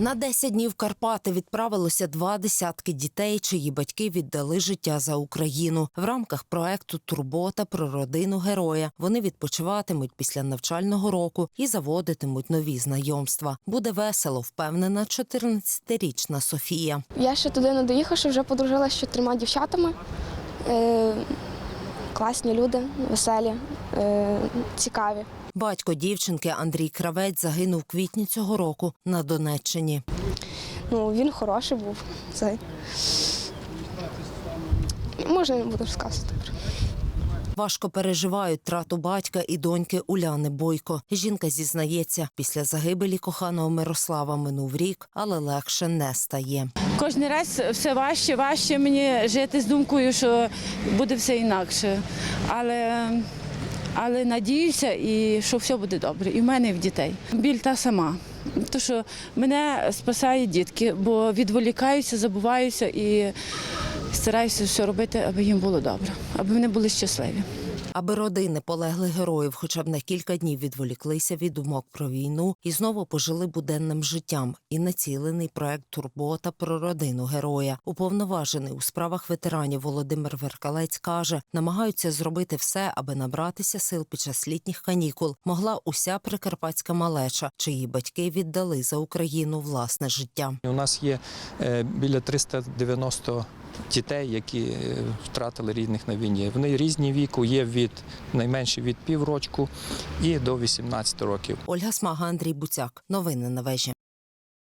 На 10 днів Карпати відправилося два десятки дітей, чиї батьки віддали життя за Україну. В рамках проекту Турбота про родину героя вони відпочиватимуть після навчального року і заводитимуть нові знайомства. Буде весело, впевнена 14-річна Софія. Я ще туди не доїхавши, вже подружилася з чотирма дівчатами. Класні люди, веселі, е, цікаві. Батько дівчинки Андрій Кравець загинув в квітні цього року на Донеччині. Ну, він хороший був. Цей. Можна не буду розказувати. Важко переживають трату батька і доньки Уляни Бойко. Жінка зізнається, після загибелі коханого Мирослава минув рік, але легше не стає. Кожен раз все важче, важче мені жити з думкою, що буде все інакше. Але, але надіюся, і що все буде добре. І в мене, і в дітей. Біль та сама. То, що мене спасають дітки, бо відволікаюся, забуваюся і стараюся все робити, аби їм було добре, аби вони були щасливі. Аби родини полеглих героїв хоча б на кілька днів відволіклися від думок про війну і знову пожили буденним життям. І націлений проект Турбота про родину героя. Уповноважений у справах ветеранів Володимир Веркалець каже, намагаються зробити все, аби набратися сил під час літніх канікул. Могла уся прикарпатська малеча, чиї батьки віддали за Україну власне життя. У нас є е, біля 390 дітей, які е, втратили рідних на війні. Вони різні віку, є від найменше від піврочку і до 18 років. Ольга Смага, Андрій Буцяк. Новини на вежі.